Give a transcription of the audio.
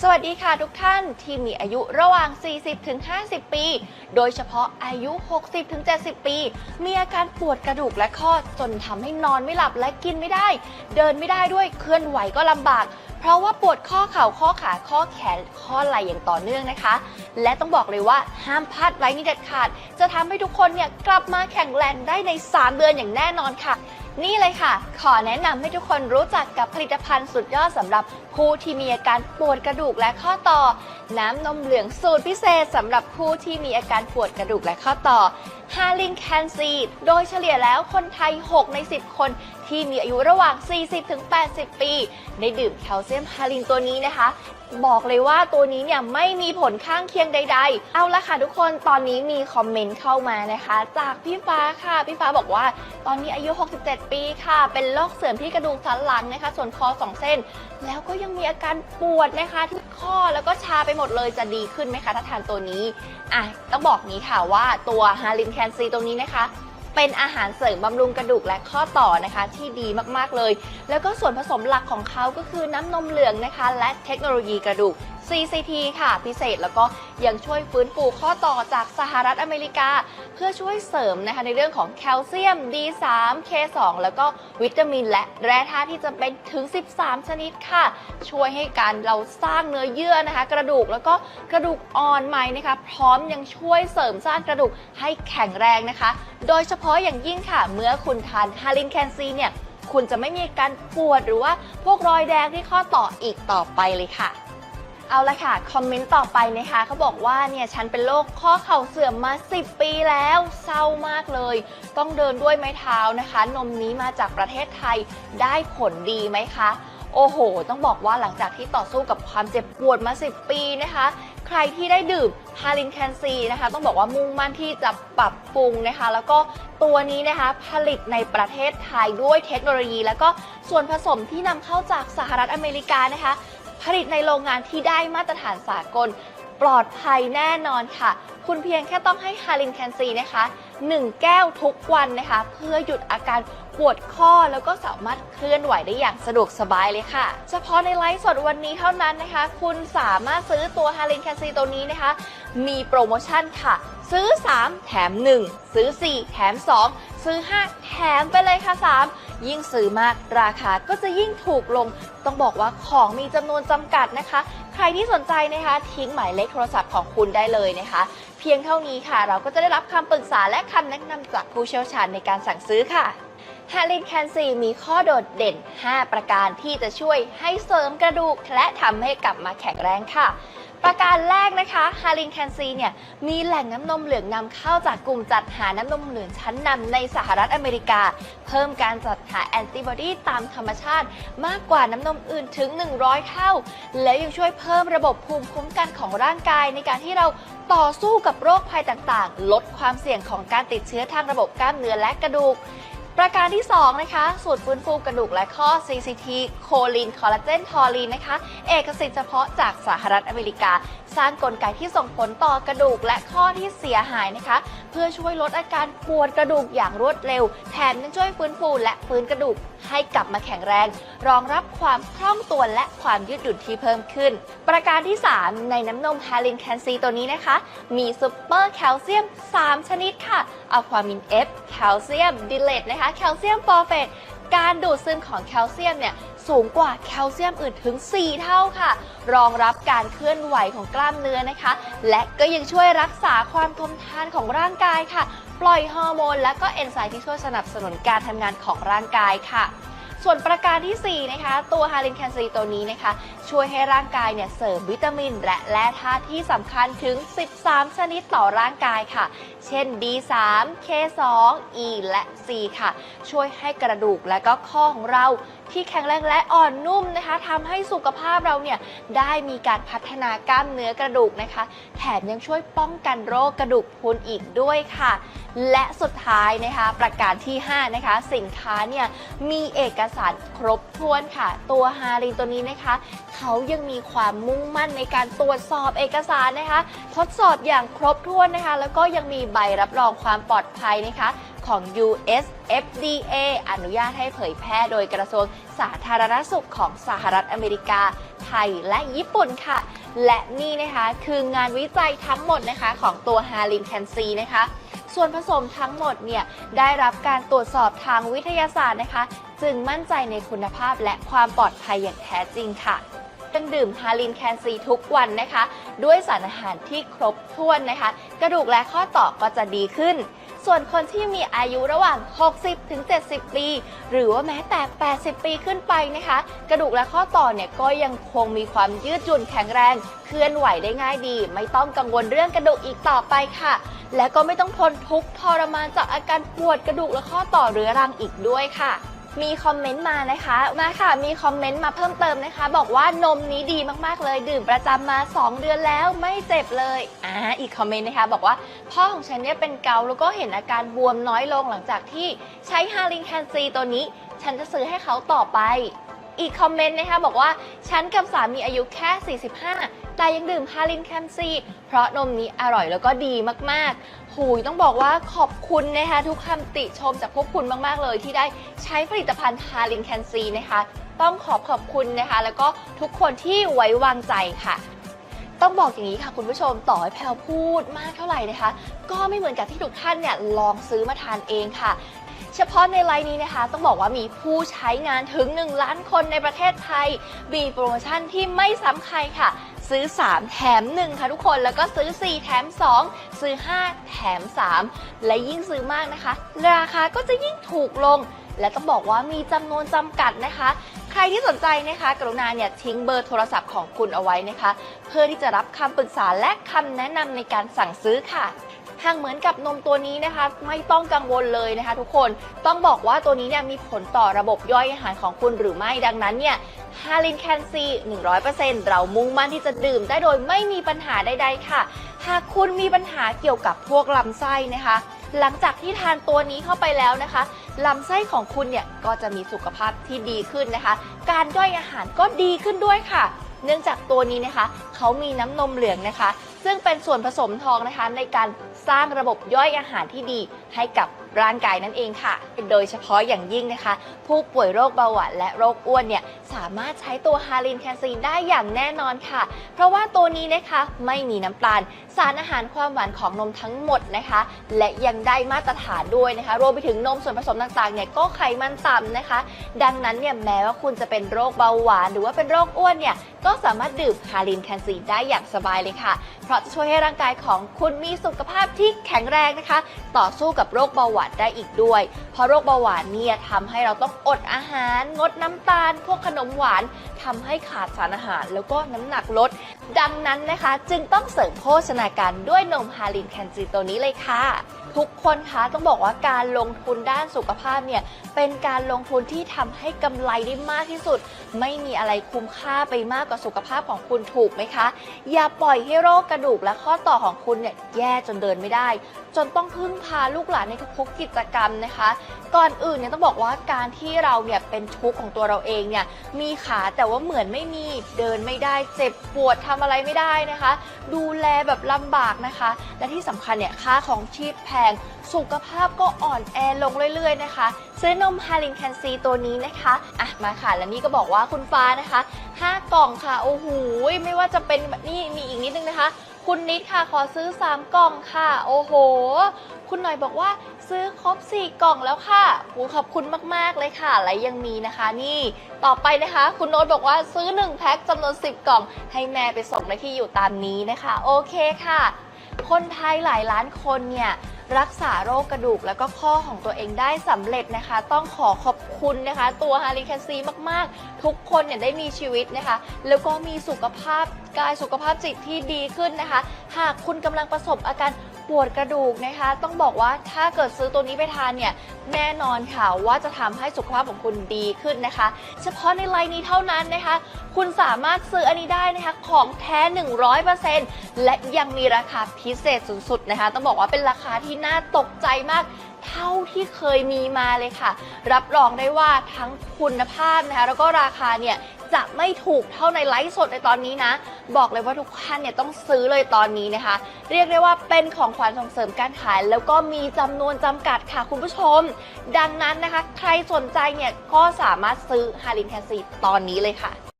สวัสดีค่ะทุกท่านที่มีอายุระหว่าง 40-50 ปี โดยเฉพาะอายุ 60-70 ปี มีอาการปวดกระดูกและข้อจนทำให้นอนไม่หลับและกินไม่ได้ เดินไม่ได้ด้วยเคลื่อนไหวก็ลำบาก เพราะว่าปวดข้อเข่าข้อขาข้อแขนข้อไหล่อย่างต่อเนื่องนะคะ และต้องบอกเลยว่าห้ามพลาดไว้นี่เด็ดขาด จะทำให้ทุกคนเนี่ยกลับมาแข็งแรงได้ใน 3 เดือนอย่างแน่นอนค่ะนี่เลยค่ะ ขอแนะนำให้ทุกคนรู้จักกับผลิตภัณฑ์สุดยอดสำหรับผู้ที่มีอาการปวดกระดูกและข้อต่อ น้ำนมเหลืองสูตรพิเศษสำหรับผู้ที่มีอาการปวดกระดูกและข้อต่อฮาลินแคนซีดโดยเฉลี่ยแล้วคนไทย 6 ใน 10 คนที่มีอายุระหว่าง 40-80 ปีได้ดื่มแคลเซียมฮาลินตัวนี้นะคะ บอกเลยว่าตัวนี้เนี่ยไม่มีผลข้างเคียงใด ๆ เอาละค่ะทุกคนตอนนี้มีคอมเมนต์เข้ามานะคะ จากพี่ฟ้าค่ะ พี่ฟ้าบอกว่า ตอนนี้อายุ 67ปีค่ะ เป็นโรคเสื่อมที่กระดูกสันหลังนะคะ ส่วนคอ 2 เส้น แล้วก็ยังมีอาการปวดนะคะ ที่ข้อแล้วก็ชาไปหมดเลยจะดีขึ้นไหมคะ ถ้าทานตัวนี้อะต้องบอกนี้ค่ะว่าตัวฮารินแคนซีตัวนี้นะคะเป็นอาหารเสริมบำรุงกระดูกและข้อต่อนะคะที่ดีมากๆเลย แล้วก็ส่วนผสมหลักของเขาก็คือน้ำนมเหลืองนะคะ และเทคโนโลยีกระดูก CCT ค่ะพิเศษแล้วก็ยังช่วยฟื้นฟูข้อต่อจากสหรัฐอเมริกา เพื่อช่วยเสริมนะคะในเรื่องของแคลเซียม D3 K2 แล้วก็วิตามินและแร่ธาตุที่จะเป็นถึง 13 ชนิดค่ะ ช่วยให้การเราสร้างเนื้อเยื่อนะคะ กระดูกแล้วก็กระดูกอ่อนใหม่นะคะพร้อมยังช่วยเสริมสร้างกระดูกให้แข็งแรงนะคะ โดยเฉพาะอย่างยิ่งค่ะ เมื่อคุณทานฮารินแคนซีเนี่ยคุณจะไม่มีการปวดหรือว่าพวกรอยแดงที่ข้อต่ออีกต่อไปเลยค่ะ เอาละค่ะ คอมเมนต์ต่อไปนะคะเขาบอกว่าเนี่ยฉันเป็นโรคข้อเข่าเสื่อมมา 10 ปีแล้วเศร้ามากเลย ต้องเดินด้วยไม้เท้านะคะ นมนี้มาจากประเทศไทยได้ผลดีไหมคะ โอ้โห ต้องบอกว่าหลังจากที่ต่อสู้กับความเจ็บปวดมา 10 ปีนะคะ ใครที่ได้ดื่มฮารินแคนซีนะคะ ต้องบอกว่ามุ่งมั่นที่จะปรับปรุงนะคะ แล้วก็ตัวนี้นะคะผลิตในประเทศไทยด้วยเทคโนโลยี แล้วก็ส่วนผสมที่นำเข้าจากสหรัฐอเมริกานะคะ ผลิตในโรงงานที่ได้มาตรฐานสากล ปลอดภัยแน่นอนค่ะ คุณเพียงแค่ต้องให้ฮารินแคนซีนะคะ 1 แก้วทุกวันนะคะ เพื่อหยุดอาการปวดข้อแล้วก็สามารถเคลื่อนไหวได้อย่างสะดวกสบายเลยค่ะ เฉพาะในไลฟ์สดวันนี้เท่านั้นนะคะ คุณสามารถซื้อตัวฮารินแคซีตัวนี้นะคะ มีโปรโมชั่นค่ะ ซื้อ 3 แถม 1 ซื้อ 4 แถม 2 ซื้อ 5 แถมไปเลยค่ะ 3 ยิ่งซื้อมากราคาก็จะยิ่งถูกลง ต้องบอกว่าของมีจำนวนจำกัดนะคะ ใครที่สนใจนะคะ ทิ้งหมายเลขโทรศัพท์ของคุณได้เลยนะคะ เพียงเท่านี้ค่ะ เราก็จะได้รับคำปรึกษาและคำแนะนำจากผู้เชี่ยวชาญในการสั่งซื้อค่ะฮารินแคนซีมีข้อโดดเด่น 5 ประการที่จะช่วยให้เสริมกระดูก และทำให้กลับมาแข็งแรงค่ะ ประการแรกนะคะฮารินแคนซีเนี่ยมีแหล่งน้ำนมเหลืองนำเข้าจากกลุ่มจัดหาน้ำนมเหลืองชั้นนำในสหรัฐอเมริกา เพิ่มการจัดหาแอนติบอดีตามธรรมชาติ มากกว่าน้ำนมอื่นถึง 100 เท่า แล้วยังช่วยเพิ่มระบบภูมิคุ้มกันของร่างกายในการที่เราต่อสู้กับโรคภัยต่างๆ ลดความเสี่ยงของการติดเชื้อทางระบบกล้ามเนื้อและกระดูก ประการที่ 2 นะคะ สูตรฟื้นฟูกระดูกและข้อ CCT โคลินคอลลาเจนทอลีนนะคะ เอกสิทธิ์เฉพาะจากสหรัฐอเมริกา สร้างกลไกที่ส่งผลต่อกระดูกและข้อที่เสียหายนะคะ เพื่อช่วยลดอาการปวดกระดูกอย่างรวดเร็ว แถมยังช่วยฟื้นฟูและฟื้นกระดูกให้กลับมาแข็งแรง รองรับความคล่องตัวและความยืดหยุ่นที่เพิ่มขึ้น ประการที่ 3 ในน้ำนมฮารินแคนซีตัวนี้นะคะ มีซูเปอร์แคลเซียม 3 ชนิดค่ะอะความิน F แคลเซียมดิเลตนะคะแคลเซียมฟอร์เฟตการดูดซึมของแคลเซียมเนี่ยสูงกว่าแคลเซียมอื่นถึง 4 เท่าค่ะ รองรับการเคลื่อนไหวของกล้ามเนื้อนะคะ และก็ยังช่วยรักษาความทนทานของร่างกายค่ะ ปล่อยฮอร์โมนและก็เอนไซม์ที่ช่วยสนับสนุนการทำงานของร่างกายค่ะ ส่วนประการทีสี่4 นะคะ ตัวฮารินแคนซีตัวนี้นะคะ ช่วยให้ร่างกายเนี่ยเสริมวิตามิน และแร่ธาตุที่สำคัญถึง 13 ชนิดต่อร่างกายค่ะ เช่น D3 K2 E และ C ค่ะ ช่วยให้กระดูกและก็ข้อของเรา ที่แข็งแรงและอ่อนนุ่มนะคะทำให้สุขภาพเราเนี่ยได้มีการพัฒนากล้ามเนื้อกระดูกนะคะ แถมยังช่วยป้องกันโรคกระดูกพรุนอีกด้วยค่ะ และสุดท้ายนะคะประการที่ 5 นะคะ สินค้าเนี่ยมีเอกสารครบถ้วนค่ะ ตัวฮารินตัวนี้นะคะ เขายังมีความมุ่งมั่นในการตรวจสอบเอกสารนะคะ ทดสอบอย่างครบถ้วนนะคะ แล้วก็ยังมีใบรับรองความปลอดภัยนะคะ ของ US FDA อนุญาตให้เผยแพร่โดยกระทรวงสาธารณสุขของสหรัฐอเมริกา ไทยและญี่ปุ่นค่ะ และนี่นะคะคืองานวิจัยทั้งหมดนะคะของตัวฮาลินแคนซีนะคะส่วนผสมทั้งหมดเนี่ยได้รับการตรวจสอบทางวิทยาศาสตร์นะคะ จึงมั่นใจในคุณภาพและความปลอดภัยอย่างแท้จริงค่ะเครื่องดื่มฮาลินแคนซีทุกวันนะคะ ด้วยสารอาหารที่ครบถ้วนนะคะ กระดูกและข้อต่อก็จะดีขึ้น ส่วนคนที่มีอายุระหว่าง 60 ถึง 70 ปี หรือว่าแม้แต่ 80 ปีขึ้นไปนะคะ กระดูกและข้อต่อเนี่ยก็ยังคงมีความยืดหยุ่นแข็งแรง เคลื่อนไหวได้ง่ายดี ไม่ต้องกังวลเรื่องกระดูกอีกต่อไปค่ะ และก็ไม่ต้องทนทุกข์ทรมานจากอาการปวดกระดูกและข้อต่อเรื้อรังอีกด้วยค่ะ มีคอมเมนต์มานะคะมาค่ะ มีคอมเมนต์มาเพิ่มเติมนะคะ บอกว่านมนี้ดีมากๆเลย ดื่มประจำมา 2 เดือนแล้วไม่เจ็บเลยอ่าอีกคอมเมนต์นะคะ บอกว่าพ่อของฉันเนี่ยเป็นเกาแล้วก็เห็นอาการบวมน้อยลงหลังจากที่ใช้ฮาริงแคนซีตัวนี้ ฉันจะซื้อให้เขาต่อไป อีกคอมเมนต์นะคะบอกว่าฉันกับสามีอายุแค่ 45 แต่ยังดื่มฮารินแคมซีเพราะนมนี้อร่อยแล้วก็ดีมากๆหูยต้องบอกว่าขอบคุณนะคะทุกคำติชมจากพวกคุณมากๆเลย ที่ได้ใช้ผลิตภัณฑ์ฮารินแคนซีนะคะ ต้องขอบขอบคุณนะคะ แล้วก็ทุกคนที่ไว้วางใจค่ะต้องบอกอย่างนี้ค่ะคุณผู้ชมต่อให้แพลวพูดมากเท่าไหร่นะคะ ก็ไม่เหมือนกับที่ทุกท่านเนี่ยลองซื้อมาทานเองค่ะ เฉพาะในไลน์นี้นะคะ ต้องบอกว่ามีผู้ใช้งานถึง 1 ล้านคนในประเทศไทยมีโปรโมชั่นที่ไม่ซ้ำใครค่ะ ซื้อ 3 แถม 1 ค่ะทุกคนแล้วก็ซื้อ 4 แถม 2 ซื้อ 5 แถม 3 และยิ่งซื้อมากนะคะ ราคาก็จะยิ่งถูกลง และต้องบอกว่ามีจำนวนจำกัดนะคะ ใครที่สนใจนะคะ กรุณาเนี่ยทิ้งเบอร์โทรศัพท์ของคุณเอาไว้นะคะ เพื่อที่จะรับคำปรึกษาและคำแนะนำในการสั่งซื้อค่ะหากเหมือนกับนมตัวนี้นะคะ ไม่ต้องกังวลเลยนะคะ ทุกคนต้องบอกว่าตัวนี้เนี่ยมีผลต่อระบบย่อยอาหารของคุณหรือไม่ดังนั้นเนี่ย ฮาลินแคนซี 100%เรามุ่งมั่นที่จะดื่มได้โดยไม่มีปัญหาใดๆค่ะ หากคุณมีปัญหาเกี่ยวกับพวกลำไส้นะคะ หลังจากที่ทานตัวนี้เข้าไปแล้วนะคะลำไส้ของคุณเนี่ยก็จะมีสุขภาพที่ดีขึ้นนะคะ การย่อยอาหารก็ดีขึ้นด้วยค่ะ เนื่องจากตัวนี้นะคะ เขามีน้ำนมเหลืองนะคะ ซึ่งเป็นส่วนผสมทองนะคะในการสร้างระบบย่อยอาหารที่ดีให้กับ ร่างกายนั่นเองค่ะ โดยเฉพาะอย่างยิ่งนะคะ ผู้ป่วยโรคเบาหวานและโรคอ้วนเนี่ยสามารถใช้ตัวฮาลินแคซีนได้อย่างแน่นอนค่ะ เพราะว่าตัวนี้นะคะไม่มีน้ำตาล สารอาหารความหวานของนมทั้งหมดนะคะ และยังได้มาตรฐานด้วยนะคะ รวมไปถึงนมส่วนผสมต่างๆเนี่ยก็ไขมันต่ำนะคะ ดังนั้นเนี่ยแม้ว่าคุณจะเป็นโรคเบาหวาน หรือว่าเป็นโรคอ้วนเนี่ยก็สามารถดื่มฮาลินแคนซีนได้อย่างสบายเลยค่ะ เพราะจะช่วยให้ร่างกายของคุณมีสุขภาพที่แข็งแรงนะคะ ต่อสู้กับโรคเบาหวานได้อีกด้วย เพราะโรคเบาหวานเนี่ยทำให้เราต้องอดอาหาร งดน้ำตาล พวกขนมหวานทำให้ขาดสารอาหาร แล้วก็น้ำหนักลด ดังนั้นนะคะ จึงต้องเสริมโภชนาการด้วยนมฮาลินแคนซีตัวนี้เลยค่ะ ทุกคนคะต้องบอกว่าการลงทุนด้านสุขภาพเนี่ยเป็นการลงทุนที่ทำให้กำไรได้มากที่สุด ไม่มีอะไรคุ้มค่าไปมากกว่าสุขภาพของคุณถูกไหมคะ อย่าปล่อยให้โรคกระดูกและข้อต่อของคุณเนี่ยแย่จนเดินไม่ได้ จนต้องพึ่งพาลูกหลานในทุกกิจกรรมนะคะ ก่อนอื่นเนี่ยต้องบอกว่าการที่เราเนี่ยเป็นทุกข์ของตัวเราเองเนี่ยมีขาแต่ว่าเหมือนไม่มีเดินไม่ได้เจ็บปวดทำอะไรไม่ได้นะคะ ดูแลแบบลำบากนะคะ และที่สำคัญเนี่ยค่าของชีพแพง สุขภาพก็อ่อนแอลงเรื่อยๆนะคะ ซื้อนมฮารินแคนซีตัวนี้นะคะอะมาค่ะและนี่ก็บอกว่าคุณฟ้านะคะ 5 กล่องค่ะ โอ้โหไม่ว่าจะเป็นแบบนี่มีอีกนิดนึงนะคะ คุณนิดค่ะขอซื้อ 3 กล่องค่ะ โอ้โห คุณหน่อยบอกว่าซื้อครบ 4 กล่องแล้วค่ะโอ้ขอบคุณมากๆเลยค่ะ และยังมีนะคะนี่ต่อไปนะคะ คุณโน้ตบอกว่าซื้อ 1 แพ็คจำนวน 10 กล่อง ให้แม่ไปส่งในที่อยู่ตามนี้นะคะ โอเคค่ะ คนไทยหลายล้านคนเนี่ย รักษาโรคกระดูกแล้วก็ข้อของตัวเองได้สำเร็จนะคะ ต้องขอขอบคุณนะคะ ตัวฮาริแคนซีมาก ๆ ทุกคนเนี่ยได้มีชีวิตนะคะ แล้วก็มีสุขภาพกายสุขภาพจิตที่ดีขึ้นนะคะ หากคุณกำลังประสบอาการ ปวดกระดูกนะคะ ต้องบอกว่าถ้าเกิดซื้อตัวนี้ไปทานเนี่ยแน่นอนค่ะว่าจะทำให้สุขภาพของคุณดีขึ้นนะคะ เฉพาะในไลน์นี้เท่านั้นนะคะ คุณสามารถซื้ออันนี้ได้นะคะของแท้ 100%และยังมีราคาพิเศษสุดๆนะคะ ต้องบอกว่าเป็นราคาที่น่าตกใจมาก เท่าที่เคยมีมาเลยค่ะ รับรองได้ว่าทั้งคุณภาพนะคะแล้วก็ราคาเนี่ยจะไม่ถูกเท่าในไลฟ์สดในตอนนี้นะ บอกเลยว่าทุกท่านเนี่ยต้องซื้อเลยตอนนี้นะคะ เรียกได้ว่าเป็นของขวัญส่งเสริมการขาย แล้วก็มีจำนวนจำกัดค่ะคุณผู้ชม ดังนั้นนะคะ ใครสนใจเนี่ยก็สามารถซื้อฮารินแคสซีตอนนี้เลยค่ะ